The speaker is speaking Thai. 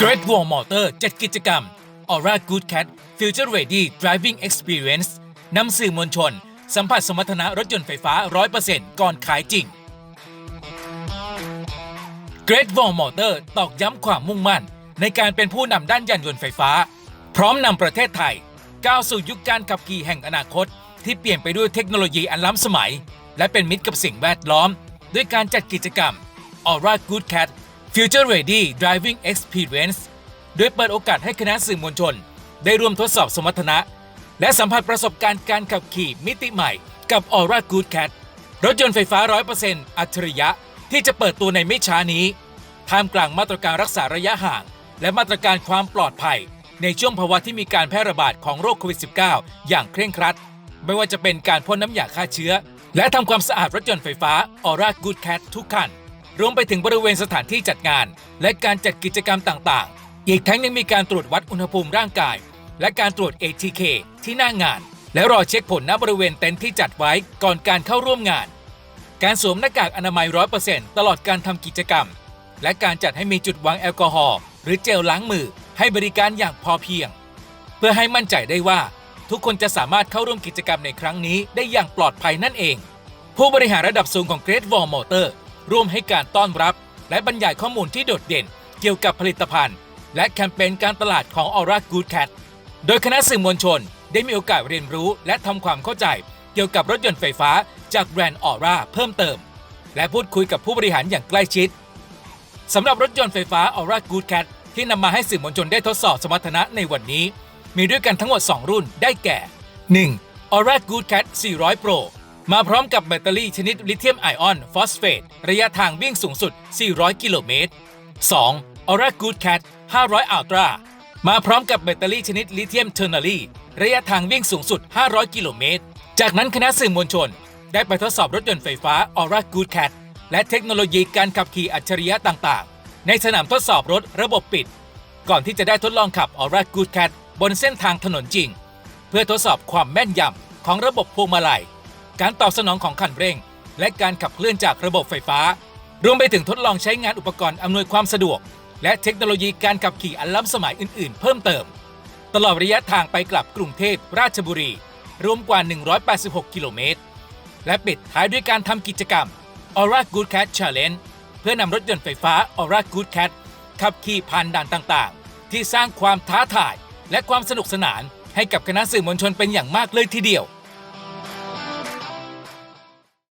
Great Wall Motor จัดกิจกรรม Aura Good Cat Future Ready Driving Experience นำสื่อมวลชน สัมผัสสมรรถนะรถยนต์ไฟฟ้า 100%ก่อนขายจริง Great Wall Motor ตอกย้ำความมุ่งมั่น ในการเป็นผู้นำด้านยานยนต์ไฟฟ้า พร้อมนำประเทศไทย ก้าวสู่ยุคการขับขี่แห่งอนาคต ที่เปลี่ยนไปด้วยเทคโนโลยีอันล้ำสมัย และเป็นมิตรกับสิ่งแวดล้อม ด้วยการจัดกิจกรรม Aura Good Cat Future Ready Driving Experience โดยเปิดโอกาสให้คณะสื่อมวลชน ได้ร่วมทดสอบสมรรถนะ และสัมผัสประสบการณ์การขับขี่มิติใหม่กับ Aura Good Cat รถยนต์ไฟฟ้า 100%อัจฉริยะที่จะเปิดตัวในไม่ช้านี้ ท่ามกลางมาตรการรักษาระยะห่าง และมาตรการความปลอดภัย ในช่วงภาวะที่มีการแพร่ระบาดของโรคโควิด -19 อย่างเคร่งครัด ไม่ว่าจะเป็นการพ่นน้ำยาฆ่าเชื้อ และทำความสะอาดรถยนต์ไฟฟ้า Aura Good Cat ทุกคัน รวมไปถึงบริเวณสถานที่จัดงาน และการจัดกิจกรรมต่างๆ อีกทั้งยังมีการตรวจวัดอุณหภูมิร่างกาย และการตรวจ ATK ที่หน้างาน และรอเช็คผลณบริเวณเต็นท์ที่จัดไว้ก่อนการเข้าร่วมงาน การสวมหน้ากากอนามัย 100%ตลอดการทำกิจกรรม และการจัดให้มีจุดวางแอลกอฮอล์หรือเจลล้างมือให้บริการอย่างพอเพียง เพื่อให้มั่นใจได้ว่า ทุกคนจะสามารถเข้าร่วมกิจกรรมในครั้งนี้ได้อย่างปลอดภัยนั่นเอง ผู้บริหารระดับสูงของ Great Wall Motor ร่วมให้การต้อนรับ และบรรยายข้อมูลที่โดดเด่น เกี่ยวกับผลิตภัณฑ์ และแคมเปญการตลาดของ Aura Good Cat โดยคณะสื่อมวลชนได้มีโอกาสเรียนรู้และทำความเข้าใจ เกี่ยวกับรถยนต์ไฟฟ้าจากแบรนด์ Aura เพิ่มเติม และพูดคุยกับผู้บริหารอย่างใกล้ชิดสำหรับรถยนต์ไฟฟ้า Aura Good Cat ที่นำมาให้สื่อมวลชนได้ทดสอบสมรรถนะในวันนี้ มีด้วยกันทั้งหมด 2 รุ่นได้แก่ 1. Aura Good Cat 400 Pro มาพร้อมกับแบตเตอรี่ชนิดลิเธียมไอออนฟอสเฟตระยะทางวิ่งสูงสุด 400 กิโลเมตร 2. Aura Good Cat 500 Ultra มาพร้อมกับแบตเตอรี่ชนิดลิเธียมเทอร์นาลีระยะทางวิ่งสูงสุด 500 กิโลเมตร จากนั้นคณะสื่อมวลชน ได้ไปทดสอบรถยนต์ไฟฟ้า Aura Good Cat และเทคโนโลยีการขับขี่อัจฉริยะต่างๆ ในสนามทดสอบรถระบบปิด ก่อนที่จะได้ทดลองขับ Aura Good Cat บนเส้นทางถนนจริง เพื่อทดสอบความแม่นยำของระบบพวงมาลัย การตอบสนองของคันเร่ง และการขับเคลื่อนจากระบบไฟฟ้า รวมไปถึงทดลองใช้งานอุปกรณ์อำนวยความสะดวก และเทคโนโลยีการขับขี่อันล้ำสมัยอื่น ๆ เพิ่มเติม ตลอดระยะทางไปกลับกรุงเทพราชบุรี รวมกว่า 186 กิโลเมตร และปิดท้ายด้วยการทำกิจกรรม Aura Good Cat Challenge เพื่อนำรถยนต์ไฟฟ้า Aura Good Cat ขับขี่ผ่านด่านต่างๆ ที่สร้างความท้าทายและความสนุกสนานให้กับคณะสื่อมวลชนเป็นอย่างมากเลยทีเดียว